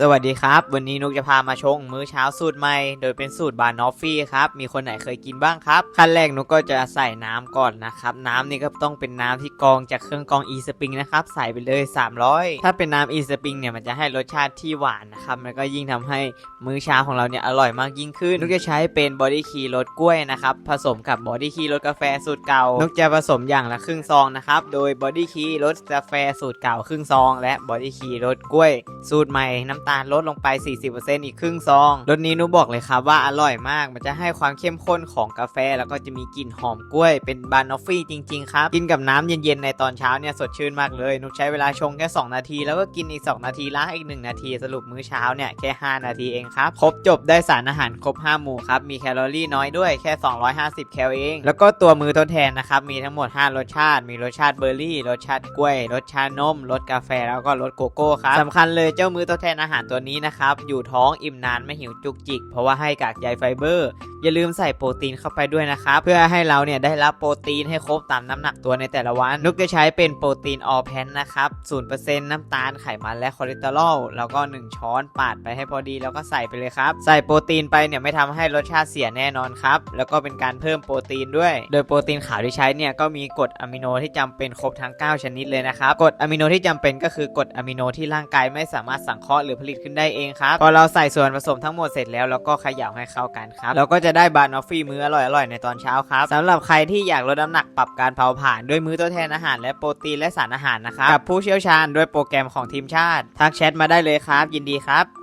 สวัสดีครับ วันนี้นุกจะพามาชงมื้อเช้าสูตรใหม่ โดยเป็นสูตรบานอฟฟี่ครับ มีคนไหนเคยกินบ้างครับ ขั้นแรกนุกก็จะใส่น้ำก่อนนะครับ น้ำนี่ก็ต้องเป็นน้ำที่กรองจากเครื่องกรองอีสปริงนะครับ ใส่ไปเลย 300 ถ้าเป็นน้ำอีสปริงเนี่ยมันจะให้รสชาติที่หวานนะครับ มันก็ยิ่งทำให้มื้อเช้าของเราเนี่ยอร่อยมากยิ่งขึ้น นุกจะใช้เป็นบอดี้คีรสกล้วยนะครับ ผสมกับบอดี้คีรสกาแฟสูตรเก่า นุกจะผสมอย่างละครึ่งซองนะครับ โดยบอดี้คีรสกาแฟสูตรเก่าครึ่งซอง และบอดี้คีรสกล้วยสูตรใหม่น้ำตาลลดลงไป 40%อีกครึ่งซองรสนี้นุบอกเลยครับว่าอร่อยมาก มันจะให้ความเข้มข้นของกาแฟ แล้วก็จะมีกลิ่นหอมกล้วย เป็นบานอฟฟี่จริงๆครับ กินกับน้ำเย็นๆในตอนเช้าเนี่ยสดชื่นมากเลย นุกใช้เวลาชงแค่ 2 นาที แล้วก็กินอีก 2 นาทีล้างอีก 1 นาที สรุปมื้อเช้าเนี่ยแค่ 5 นาทีเองครับ ครบจบได้สารอาหารครบ 5 หมู่ครับ มีแคลอรี่น้อยด้วยแค่ 250 แคลเอง แล้วก็ตัวมือทดแทนนะครับ มีทั้งหมด 5 รสชาติ มีรสชาติเบอร์รี่ รสชาติกล้วย รสชาตินม รสกาแฟ แล้วก็รสโกโก้ครับสำคัญเลยเจ้ามือทดแทนอาหารหารตัวนี้นะครับ อยู่ท้องอิ่มนานไม่หิวจุกจิก เพราะว่าให้กากใยไฟเบอร์ อย่าลืมใส่โปรตีนเข้าไปด้วยนะครับ เพื่อให้เราเนี่ยได้รับโปรตีนให้ครบตามน้ำหนักตัวในแต่ละวัน นุกจะใช้เป็นโปรตีนออแพนนะครับ0%น้ำตาลไขมันและคอเลสเตอรอลแล้วก็ 1 ช้อนปาดไปให้พอดีแล้วก็ใส่ไปเลยครับ ใส่โปรตีนไปเนี่ยไม่ทำให้รสชาติเสียแน่นอนครับ แล้วก็เป็นการเพิ่มโปรตีนด้วย โดยโปรตีนขาวที่ใช้เนี่ยก็มีกรดอะมิโนที่จำเป็นครบทั้ง 9 ชนิดเลยนะครับกรดอะมิโนที่จำเป็นก็คือกรดอะมิโนที่ร่างกายไม่สามารถสังเคราะห์หรือผลิตขึ้นได้เองครับพอเราใส่ส่วนผสมทั้งหมดเสร็จแล้วเราก็เขย่าให้เข้ากันครับเราก็จะได้บานอฟฟี่มื้ออร่อยๆในตอนเช้าครับสำหรับใครที่อยากลดน้ำหนักปรับการเผาผลาญด้วยมื้อทดแทนอาหารและโปรตีนและสารอาหารนะครับกับผู้เชี่ยวชาญด้วยโปรแกรมของทีมชาติทักแชทมาได้เลยครับ ยินดีครับ